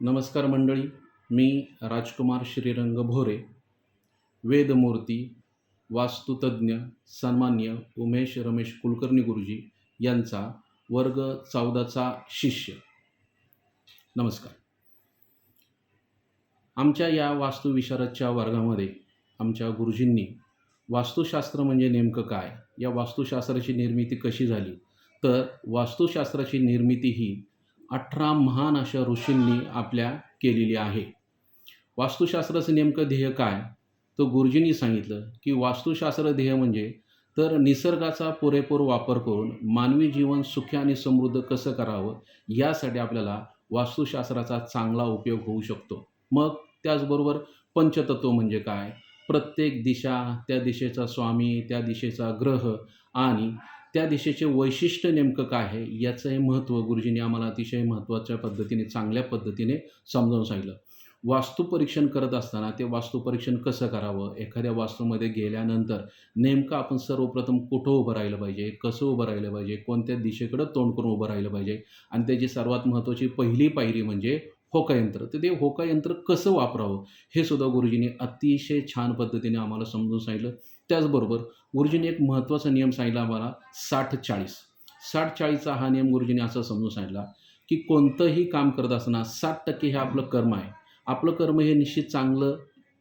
नमस्कार मंडळी मी राजकुमार श्रीरंग भोरे वेदमूर्ती वास्तुतज्ञ सन्मान्य उमेश रमेश कुलकर्णी गुरुजी यांचा वर्ग चौदाचा शिष्य. नमस्कार. आमच्या या वास्तुविशारदच्या वर्गामध्ये आमच्या गुरुजींनी वास्तुशास्त्र म्हणजे नेमकं काय? या वास्तुशास्त्राची निर्मिती कशी झाली? तर वास्तुशास्त्राची निर्मिती ही अठरा महान अशा ऋषींनी आपल्या केलेली आहे. वास्तुशास्त्राचं नेमकं ध्येय काय? तर गुरुजींनी सांगितलं की वास्तुशास्त्र ध्येय म्हणजे तर निसर्गाचा पुरेपूर वापर करून मानवी जीवन सुखी आणि समृद्ध कसं करावं यासाठी आपल्याला वास्तुशास्त्राचा चांगला उपयोग होऊ शकतो. मग त्याचबरोबर पंचतत्व म्हणजे काय? प्रत्येक दिशा त्या दिशेचा स्वामी त्या दिशेचा ग्रह आणि त्या दिशेचे वैशिष्ट्य नेमकं काय आहे याचं हे महत्त्व गुरुजींनी आम्हाला अतिशय महत्त्वाच्या पद्धतीने चांगल्या पद्धतीने समजावून सांगितलं. वास्तुपरीक्षण करत असताना ते वास्तुपरीक्षण कसं करावं? एखाद्या वास्तूमध्ये गेल्यानंतर नेमकं आपण सर्वप्रथम कुठं उभं राहिलं पाहिजे कसं उभं राहिलं पाहिजे कोणत्या दिशेकडं तोंड करून उभं राहिलं पाहिजे? आणि त्याची सर्वात महत्त्वाची पहिली पायरी म्हणजे होकायंत्र. तर ते होकायंत्र कसं वापरावं? हे सुद्धा गुरुजींनी अतिशय छान पद्धतीने आम्हाला समजून सांगितलं. त्याचबरोबर गुरुजींनी एक महत्त्वाचा नियम सांगितला आम्हाला साठ चाळीस. साठ चाळीसचा हा नियम गुरुजींनी असं समजून सांगितला की कोणतंही काम करत असताना साठ टक्के हे आपलं कर्म आहे. आपलं कर्म हे निश्चित चांगलं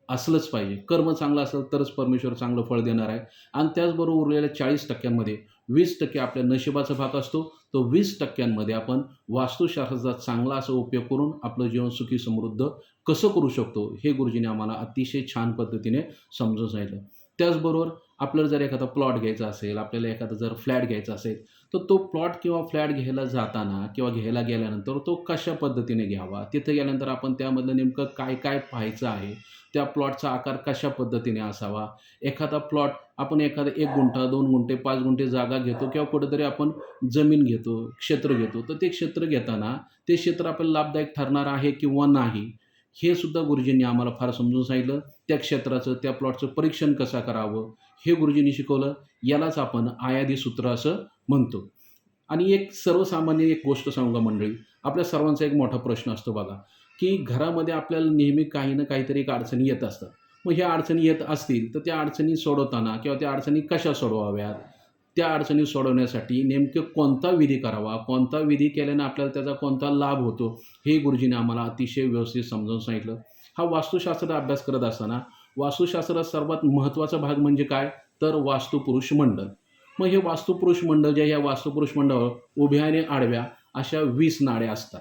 असलंच पाहिजे. कर्म चांगलं असेल तरच परमेश्वर चांगलं फळ देणार आहे. आणि त्याचबरोबर उरलेल्या चाळीस टक्क्यांमध्ये वीस टक्के आपल्या नशिबाचा भाग असतो. तो वीस टक्क्यांमध्ये आपण वास्तुशास्त्राचा चांगला असा उपयोग करून आपलं जीवन सुखी समृद्ध कसं करू शकतो हे गुरुजीने आम्हाला अतिशय छान पद्धतीने समजून सांगितलं. त्याचबरोबर आपल्याला जर एखादा प्लॉट घ्यायचा असेल आपल्याला एखादा जर फ्लॅट घ्यायचा असेल तर तो प्लॉट किंवा फ्लॅट घ्यायला जाताना किंवा घ्यायला गेल्यानंतर तो कशा पद्धतीने घ्यावा? तिथं गेल्यानंतर आपण त्यामधलं नेमकं काय काय पाहायचं आहे? त्या प्लॉटचा आकार कशा पद्धतीने असावा? एखादा प्लॉट आपण एखादा एक गुंठा दोन गुंठे पाच गुंठे जागा घेतो किंवा कुठेतरी आपण जमीन घेतो क्षेत्र घेतो. तर ते क्षेत्र घेताना ते क्षेत्र आपल्याला लाभदायक ठरणार आहे किंवा नाही? हे सुद्धा गुरुजींनी आम्हाला फार समजून सांगितलं. त्या क्षेत्राचं त्या प्लॉटचं परीक्षण कसं करावं हे गुरुजींनी शिकवलं. यालाच आपण आयादी सूत्र असं म्हणतो. आणि एक सर्वसामान्य एक गोष्ट सांगू का मंडळी? आपल्या सर्वांचा एक मोठा प्रश्न असतो बघा की घरामध्ये आपल्याला नेहमी काही ना काहीतरी एक अडचणी येत असतात. मग ह्या अडचणी येत असतील तर त्या अडचणी सोडवताना किंवा त्या अडचणी कशा सोडवाव्यात? त्या अडचणी सोडवण्यासाठी नेमकं कोणता विधी करावा? कोणता विधी केल्याने आपल्याला त्याचा कोणता लाभ होतो? हे गुरुजीने आम्हाला अतिशय व्यवस्थित समजावून सांगितलं. हा वास्तुशास्त्राचा अभ्यास करत असताना वास्तुशास्त्रात सर्वात महत्त्वाचा भाग म्हणजे काय? तर वास्तुपुरुष मंडळ. मग हे वास्तुपुरुष मंडळ जे या वास्तुपुरुष मंडळावर उभ्या आणि आडव्या अशा वीस नाड्या असतात.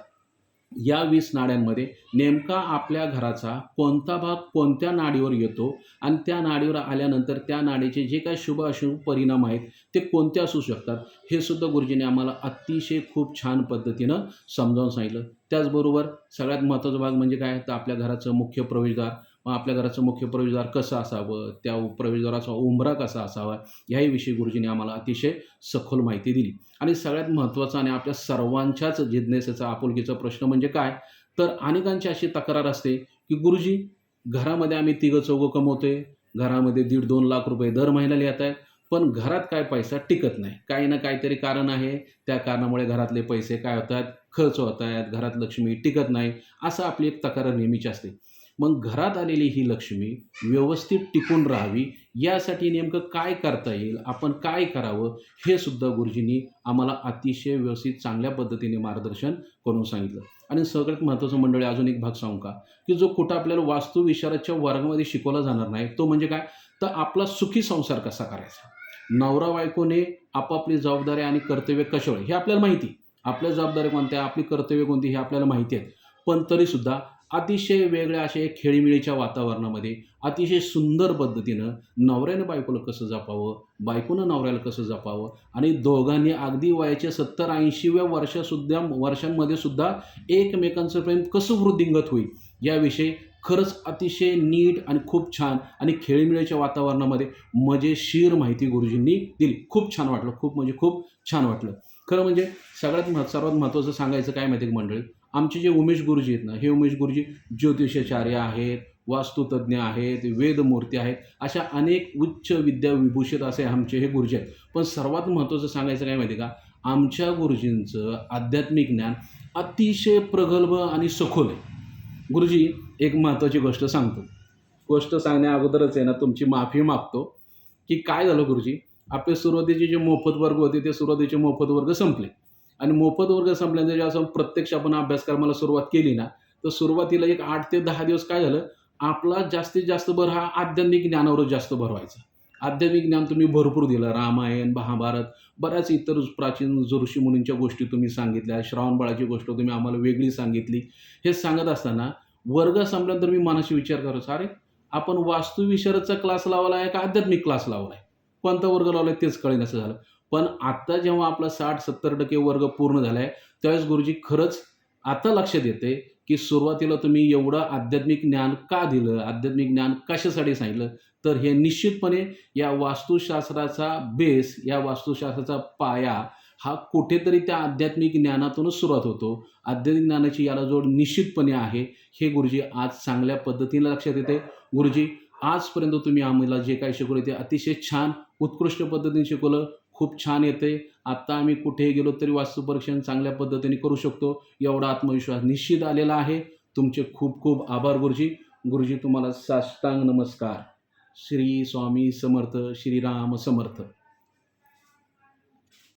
या वीस नाड्यांमध्ये नेमका आपल्या घराचा कोणता भाग कोणत्या नाडीवर येतो आणि त्या नाडीवर आल्यानंतर त्या नाडीचे जे काही शुभ अशुभ परिणाम आहेत ते कोणते असू शकतात हे सुद्धा गुरुजीने आम्हाला अतिशय खूप छान पद्धतीनं समजावून सांगितलं. त्याचबरोबर सगळ्यात महत्त्वाचा भाग म्हणजे काय? तर आपल्या घराचं मुख्य प्रवेशद्वार मग आपल्या घराचं मुख्य प्रवेशद्वार कसं असावं? त्या प्रवेशद्वाराचा उंबरा कसा असावा? याहीविषयी गुरुजींनी आम्हाला अतिशय सखोल माहिती दिली. आणि सगळ्यात महत्त्वाचा आणि आपल्या सर्वांच्याच जिज्ञासेचा आपुलकीचा प्रश्न म्हणजे काय? तर अनेकांची अशी तक्रार असते की गुरुजी घरामध्ये आम्ही तिघं चौघं कमवतोय. घरामध्ये दीड दोन लाख रुपये दर महिन्याला येत आहेत. पण घरात काय पैसा टिकत नाही. काही ना काहीतरी कारण आहे. त्या कारणामुळे घरातले पैसे काय होतात? खर्च होत आहेत. घरात लक्ष्मी टिकत नाही. असं आपली एक तक्रार नेहमीची असते. मग घरात आलेली ही लक्ष्मी व्यवस्थित टिकून राहावी यासाठी नेमकं काय करता येईल आपण काय करावं हे सुद्धा गुरुजींनी आम्हाला अतिशय व्यवस्थित चांगल्या पद्धतीने मार्गदर्शन करून सांगितलं. आणि सगळ्यात महत्त्वाचं मंडळी अजून एक भाग सांगू का? की जो कुठं आपल्याला वास्तुविशाराच्या वर्गामध्ये शिकवला जाणार नाही तो म्हणजे काय? तर आपला सुखी संसार कसा करायचा? नवरा बायकोने आपापली जबाबदारी आणि कर्तव्य कशावर? हे आपल्याला माहिती. आपल्या जबाबदाऱ्या कोणत्या? आपली कर्तव्य कोणती? हे आपल्याला माहिती आहेत. पण तरीसुद्धा अतिशय वेगळ्या अशा खेळीमिळीच्या वातावरणामध्ये अतिशय सुंदर पद्धतीनं नवऱ्यानं बायकोला कसं जपावं बायकोनं नवऱ्याला कसं जपावं आणि दोघांनी अगदी वयाच्या सत्तर ऐंशीव्या वर्षासुद्धा वर्षांमध्ये सुद्धा एकमेकांचं प्रेम कसं वृद्धिंगत होईल याविषयी खरंच अतिशय नीट आणि खूप छान आणि खेळीमिळीच्या वातावरणामध्ये म्हणजे मजेशीर माहिती गुरुजींनी दिली. खूप छान वाटलं खूप म्हणजे खूप छान वाटलं. खरं म्हणजे सगळ्यात मह सर्वात महत्त्वाचं सांगायचं काय माहिती आहे मंडळी? आमचे जे उमेश गुरुजी आहेत ना हे उमेश गुरुजी ज्योतिषाचार्य आहेत वास्तुतज्ञ आहेत वेदमूर्ती आहेत अशा अनेक उच्च विद्या विभूषित असे आमचे हे गुरुजी आहेत. पण सर्वात महत्त्वाचं सांगायचं काय माहिती आहे का? आमच्या गुरुजींचं आध्यात्मिक ज्ञान अतिशय प्रगल्भ आणि सखोल आहे. गुरुजी एक महत्त्वाची गोष्ट सांगतो. गोष्ट सांगण्या अगोदरच आहे ना तुमची माफी मागतो. की काय झालं गुरुजी? आपले सुरुवातीचे जे मोफत वर्ग होते ते सुरुवातीचे मोफत वर्ग संपले. आणि मोफत वर्ग संपल्यानंतर जेव्हा प्रत्यक्ष आपण अभ्यासक्रमाला सुरुवात केली ना तर सुरुवातीला एक आठ ते दहा दिवस काय झालं? आपला जास्तीत जास्त भर हा आध्यात्मिक ज्ञानावरच जास्त भर व्हायचा. आध्यात्मिक ज्ञान तुम्ही भरपूर दिलं. रामायण महाभारत बऱ्याच इतर प्राचीन जो ऋषीमुनींच्या गोष्टी तुम्ही सांगितल्या. श्रावणबाळाची गोष्ट तुम्ही आम्हाला वेगळी सांगितली. हे सांगत असताना वर्ग संपल्यानंतर मी मनाशी विचार करतो अरे आपण वास्तुविशारदचा क्लास लावला आहे का आध्यात्मिक क्लास लावला आहे कोणता वर्ग लावला आहे तेच कळेन असं झालं. पण आत्ता जेव्हा आपला साठ सत्तर टक्के वर्ग पूर्ण झाला आहे त्यावेळेस गुरुजी खरंच आता लक्षात येते की सुरुवातीला तुम्ही एवढं आध्यात्मिक ज्ञान का दिलं? आध्यात्मिक ज्ञान कशासाठी सांगितलं? तर हे निश्चितपणे या वास्तुशास्त्राचा बेस या वास्तुशास्त्राचा पाया हा कुठेतरी त्या आध्यात्मिक ज्ञानातूनच सुरुवात होतो. आध्यात्मिक ज्ञानाची याला जोड निश्चितपणे आहे हे गुरुजी आज चांगल्या पद्धतीने लक्षात येते. गुरुजी आजपर्यंत तुम्ही आम्हाला जे काही शिकवलं ते अतिशय छान उत्कृष्ट पद्धतीने शिकवलं. खूप छान येते आत्ता आम्ही कुठेही गेलो तरी वास्तुपरीक्षण चांगल्या पद्धतीने करू शकतो. एवढा आत्मविश्वास निश्चित आलेला आहे. तुमचे खूप खूप आभार गुरुजी. गुरुजी तुम्हाला साष्टांग नमस्कार. श्री स्वामी समर्थ श्रीराम समर्थ.